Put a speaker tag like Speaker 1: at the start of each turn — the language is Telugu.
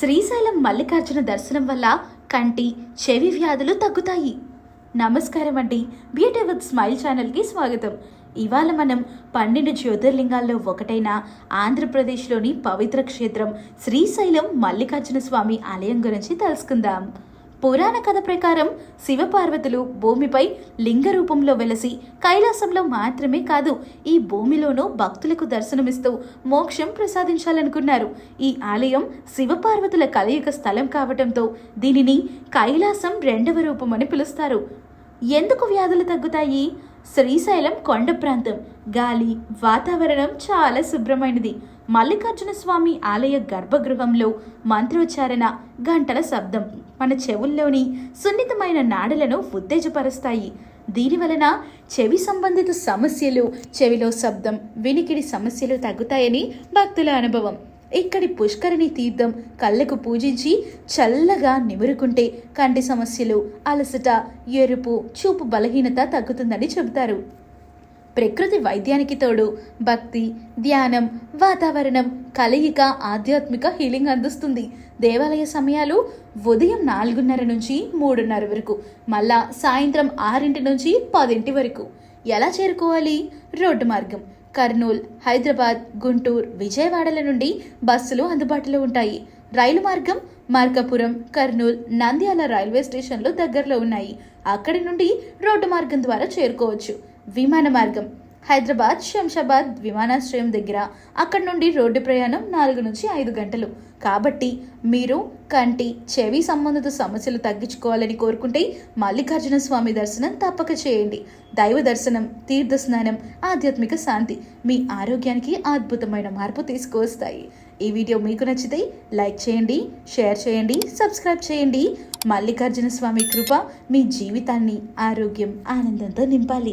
Speaker 1: శ్రీశైలం మల్లికార్జున దర్శనం వల్ల కంటి చెవి వ్యాధులు తగ్గుతాయి. నమస్కారం అండి. బ్యూటీ విత్ స్మైల్ ఛానల్కి స్వాగతం. ఇవాళ మనం పన్నెండు జ్యోతిర్లింగాల్లో ఒకటైన ఆంధ్రప్రదేశ్లోని పవిత్ర క్షేత్రం శ్రీశైలం మల్లికార్జున స్వామి ఆలయం గురించి తెలుసుకుందాం. పురాణ కథ ప్రకారం శివపార్వతులు భూమిపై లింగ రూపంలో వెలసి కైలాసంలో మాత్రమే కాదు ఈ భూమిలోనూ భక్తులకు దర్శనమిస్తూ మోక్షం ప్రసాదించాలనుకున్నారు. ఈ ఆలయం శివపార్వతుల కలయిక స్థలం కావటంతో దీనిని కైలాసం రెండవ రూపం అని పిలుస్తారు. ఎందుకు వ్యాధులు తగ్గుతాయి? శ్రీశైలం కొండ ప్రాంతం. గాలి వాతావరణం చాలా శుభ్రమైనది. మల్లికార్జున స్వామి ఆలయ గర్భగృహంలో మంత్రోచ్చారణ గంటల శబ్దం. మన చెవుల్లోని సున్నితమైన నాడులను ఉత్తేజపరుస్తాయి. దీని వలన చెవి సంబంధిత సమస్యలు చెవిలో శబ్దం వినికిడి సమస్యలు తగ్గుతాయని భక్తుల అనుభవం. ఇక్కడి పుష్కరిణి తీర్థం కళ్ళకు పూజించి చల్లగా నిమురుకుంటే కంటి సమస్యలు అలసట ఎరుపు చూపు బలహీనత తగ్గుతుందని చెబుతారు. ప్రకృతి వైద్యానికి తోడు భక్తి ధ్యానం వాతావరణం కలయిక ఆధ్యాత్మిక హీలింగ్ అందిస్తుంది. దేవాలయ సమయాలు ఉదయం నాలుగున్నర నుంచి మూడున్నర వరకు మళ్ళా సాయంత్రం ఆరింటి నుంచి పదింటి వరకు. ఎలా చేరుకోవాలి? రోడ్డు మార్గం. కర్నూల్ హైదరాబాద్ గుంటూరు విజయవాడల నుండి బస్సులు అందుబాటులో ఉంటాయి. రైలు మార్గం మార్కాపురం కర్నూల్ నంద్యాల రైల్వే స్టేషన్లు దగ్గరలో ఉన్నాయి. అక్కడి నుండి రోడ్డు మార్గం ద్వారా చేరుకోవచ్చు. విమాన మార్గం హైదరాబాద్ శంషాబాద్ విమానాశ్రయం దగ్గర అక్కడ నుండి రోడ్డు ప్రయాణం నాలుగు నుంచి ఐదు గంటలు. కాబట్టి మీరు కంటి చెవి సంబంధిత సమస్యలు తగ్గించుకోవాలని కోరుకుంటే మల్లికార్జున స్వామి దర్శనం తప్పక చేయండి. దైవ దర్శనం తీర్థ స్నానం ఆధ్యాత్మిక శాంతి మీ ఆరోగ్యానికి అద్భుతమైన మార్పు తీసుకువస్తాయి. ఈ వీడియో మీకు నచ్చితే లైక్ చేయండి షేర్ చేయండి సబ్స్క్రైబ్ చేయండి. మల్లికార్జున స్వామి కృప మీ జీవితాన్ని ఆరోగ్యం ఆనందంతో నింపాలి.